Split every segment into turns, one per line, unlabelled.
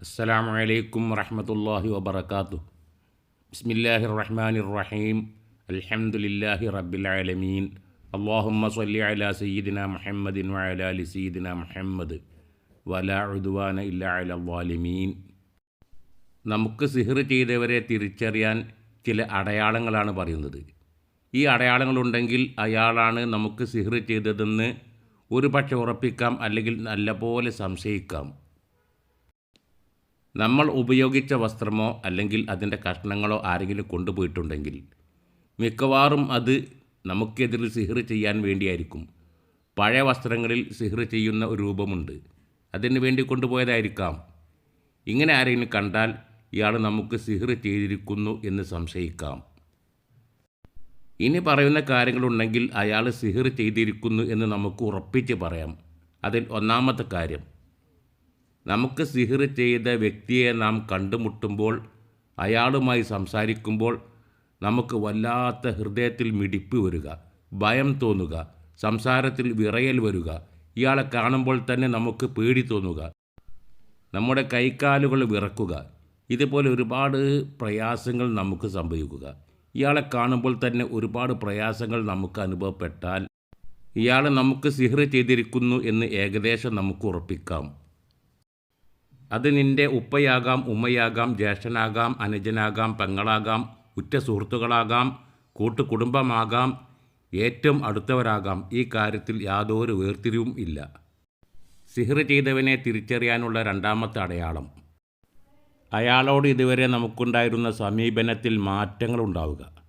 السلام عليكم ورحمة الله وبركاته بسم الله الرحمن الرحيم الحمد لله رب العالمين اللهم صل على سيدنا محمد وعلى آل سيدنا محمد ولا عدوان إلا على الظالمين നമുക്ക് സിഹർ ചെയ്തവരെ തിരിച്ചറിയാൻ ചില അടയാളങ്ങളാണ് പറയുന്നത് ഈ അടയാളങ്ങളുണ്ടെങ്കിൽ അയാളാണ് നമുക്ക് സിഹർ ചെയ്തതെന്ന് ഒരു പക്ഷെ ഉറപ്പിക്കാം അല്ലെങ്കിൽ നല്ലപോലെ സംശയിക്കാം നമ്മൾ ഉപയോഗിച്ച വസ്ത്രമോ അല്ലെങ്കിൽ അതിന്റെ കഷ്ണങ്ങളോ ആരെങ്കിലും കൊണ്ടുപോയിട്ടുണ്ടെങ്കിൽ മിക്കവാറും അത് നമുക്കെതിരിൽ സിഹർ ചെയ്യാൻ വേണ്ടിയായിരിക്കും. പഴയ വസ്ത്രങ്ങളിൽ സിഹർ ചെയ്യുന്ന ഒരു രൂപമുണ്ട്. അതിന് വേണ്ടി കൊണ്ടുപോയതായിരിക്കാം. ഇങ്ങനെ ആരെങ്കിലും കണ്ടാൽ ഇയാൾ നമുക്ക് സിഹർ ചെയ്തിരിക്കുന്നു എന്ന് സംശയിക്കാം. ഇനി പറയുന്ന കാര്യങ്ങളുണ്ടെങ്കിൽ അയാൾ സിഹർ ചെയ്തിരിക്കുന്നു എന്ന് നമുക്ക് ഉറപ്പിച്ച് പറയാം. അതിൽ ഒന്നാമത്തെ കാര്യം നമുക്ക് സിഹർ ചെയ്ത വ്യക്തിയെ നാം കണ്ടുമുട്ടുമ്പോൾ അയാളുമായി സംസാരിക്കുമ്പോൾ നമുക്ക് വല്ലാത്ത ഹൃദയത്തിൽ മിടിപ്പ് വരിക ഭയം തോന്നുക സംസാരത്തിൽ വിറയൽ വരിക ഇയാളെ കാണുമ്പോൾ തന്നെ നമുക്ക് പേടി തോന്നുക നമ്മുടെ കൈക്കാലുകൾ വിറക്കുക. ഇതുപോലെ ഒരുപാട് പ്രയാസങ്ങൾ നമുക്ക് സംഭവിക്കുക. ഇയാളെ കാണുമ്പോൾ തന്നെ ഒരുപാട് പ്രയാസങ്ങൾ നമുക്ക് അനുഭവപ്പെട്ടാൽ ഇയാളെ നമുക്ക് സിഹർ ചെയ്തിരിക്കുന്നു എന്ന് ഏകദേശം നമുക്ക് ഉറപ്പിക്കാം. അത് നിന്റെ ഉപ്പയാകാം ഉമ്മയാകാം ജ്യേഷ്ഠനാകാം അനുജനാകാം പെങ്ങളാകാം ഉറ്റ സുഹൃത്തുക്കളാകാം കൂട്ടുകുടുംബമാകാം ഏറ്റവും അടുത്തവരാകാം. ഈ കാര്യത്തിൽ യാതൊരു വേർതിരിവും ഇല്ല. സിഹർ ചെയ്തവനെ തിരിച്ചറിയാനുള്ള രണ്ടാമത്തെ അടയാളം. അയാളോട് ഇതുവരെ നമുക്കുണ്ടായിരുന്ന സമീപനത്തിൽ മാറ്റങ്ങൾ ഉണ്ടാവുക.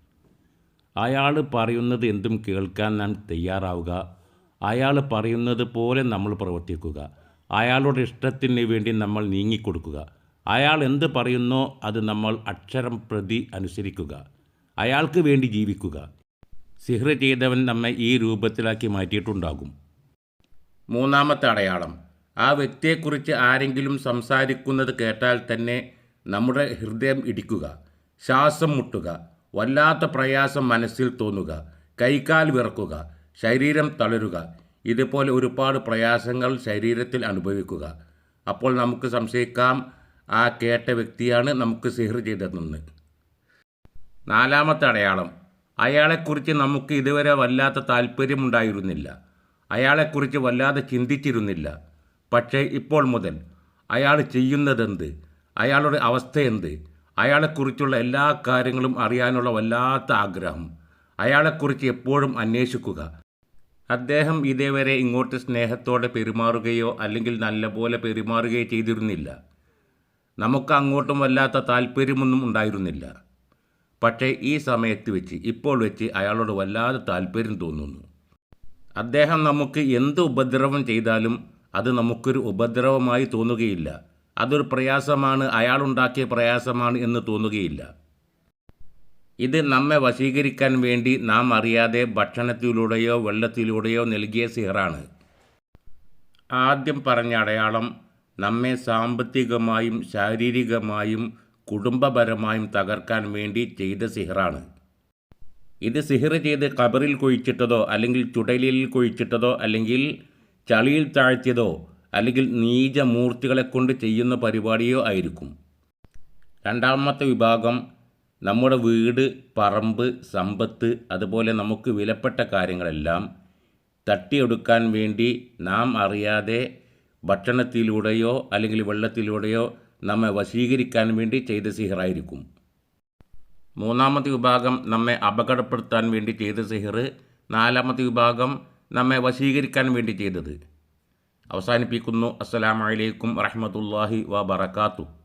അയാൾ പറയുന്നത് എന്തും കേൾക്കാൻ നാം തയ്യാറാവുക. അയാൾ പറയുന്നത് പോലെ നമ്മൾ പ്രവർത്തിക്കുക. അയാളുടെ ഇഷ്ടത്തിന് വേണ്ടി നമ്മൾ നീങ്ങിക്കൊടുക്കുക. അയാൾ എന്ത് പറയുന്നോ അത് നമ്മൾ അക്ഷരം പ്രതി അനുസരിക്കുക. അയാൾക്ക് വേണ്ടി ജീവിക്കുക. സിഹ്ർ ചെയ്തവൻ നമ്മെ ഈ രൂപത്തിലാക്കി മാറ്റിയിട്ടുണ്ടാകും. മൂന്നാമത്തെ അടയാളം. ആ വ്യക്തിയെക്കുറിച്ച് ആരെങ്കിലും സംസാരിക്കുന്നത് കേട്ടാൽ തന്നെ നമ്മുടെ ഹൃദയം ഇടിക്കുക ശ്വാസം മുട്ടുക വല്ലാത്ത പ്രയാസം മനസ്സിൽ തോന്നുക കൈക്കാൽ വിറക്കുക ശരീരം തളരുക ഇതുപോലെ ഒരുപാട് പ്രയാസങ്ങൾ ശരീരത്തിൽ അനുഭവിക്കുക. അപ്പോൾ നമുക്ക് സംശയിക്കാം ആ കേട്ട വ്യക്തിയാണ് നമുക്ക് സിഹർ ചെയ്തതെന്ന്. നാലാമത്തെ അടയാളം. അയാളെക്കുറിച്ച് നമുക്ക് ഇതുവരെ വല്ലാത്ത താല്പര്യമുണ്ടായിരുന്നില്ല. അയാളെക്കുറിച്ച് വല്ലാതെ ചിന്തിച്ചിരുന്നില്ല. പക്ഷേ ഇപ്പോൾ മുതൽ അയാൾ ചെയ്യുന്നതെന്ത്? അയാളുടെ അവസ്ഥ എന്ത്? അയാളെക്കുറിച്ചുള്ള എല്ലാ കാര്യങ്ങളും അറിയാനുള്ള വല്ലാത്ത ആഗ്രഹം. അയാളെക്കുറിച്ച് എപ്പോഴും അന്വേഷിക്കുക. അദ്ദേഹം ഇതേവരെ ഇങ്ങോട്ട് സ്നേഹത്തോടെ പെരുമാറുകയോ അല്ലെങ്കിൽ നല്ലപോലെ പെരുമാറുകയോ ചെയ്തിരുന്നില്ല. നമുക്ക് അങ്ങോട്ടും വല്ലാത്ത താല്പര്യമൊന്നും ഉണ്ടായിരുന്നില്ല. പക്ഷേ ഈ സമയത്ത് വെച്ച് ഇപ്പോൾ വെച്ച് അയാളോട് വല്ലാതെ താല്പര്യം തോന്നുന്നു. അദ്ദേഹം നമുക്ക് എന്ത് ഉപദ്രവം ചെയ്താലും അത് നമുക്കൊരു ഉപദ്രവമായി തോന്നുകയില്ല. അതൊരു പ്രയാസമാണ് അയാളുണ്ടാക്കിയ പ്രയാസമാണ് എന്ന് തോന്നുകയില്ല. ഇത് നമ്മെ വശീകരിക്കാൻ വേണ്ടി നാം അറിയാതെ ഭക്ഷണത്തിലൂടെയോ വെള്ളത്തിലൂടെയോ നൽകിയ സിഹറാണ്. ആദ്യം പറഞ്ഞ അടയാളം നമ്മെ സാമ്പത്തികമായും ശാരീരികമായും കുടുംബപരമായും തകർക്കാൻ വേണ്ടി ചെയ്ത സിഹറാണ്. ഇത് സിഹർ ചെയ്ത് കബറിൽ കൊഴിച്ചിട്ടതോ അല്ലെങ്കിൽ ചുടലിൽ കൊഴിച്ചിട്ടതോ അല്ലെങ്കിൽ ചളിയിൽ താഴ്ത്തിയതോ അല്ലെങ്കിൽ നീചമൂർത്തികളെ കൊണ്ട് ചെയ്യുന്ന പരിപാടിയോ ആയിരിക്കും. രണ്ടാമത്തെ വിഭാഗം നമ്മുടെ വീട് പറമ്പ് സമ്പത്ത് അതുപോലെ നമുക്ക് വിലപ്പെട്ട കാര്യങ്ങളെല്ലാം തട്ടിയെടുക്കാൻ വേണ്ടി നാം അറിയാതെ ഭക്ഷണത്തിലൂടെയോ അല്ലെങ്കിൽ വെള്ളത്തിലൂടെയോ നമ്മെ വശീകരിക്കാൻ വേണ്ടി ചെയ്ത സിഹറായിരിക്കും. മൂന്നാമത്തെ വിഭാഗം നമ്മെ അപകടപ്പെടുത്താൻ വേണ്ടി ചെയ്ത സിഹർ നാലാമത്തെ വിഭാഗം നമ്മെ വശീകരിക്കാൻ വേണ്ടി ചെയ്തത്. അവസാനിപ്പിക്കുന്നു. അസ്സലാമലൈക്കും വറഹമത്തല്ലാഹി വബർക്കാത്തു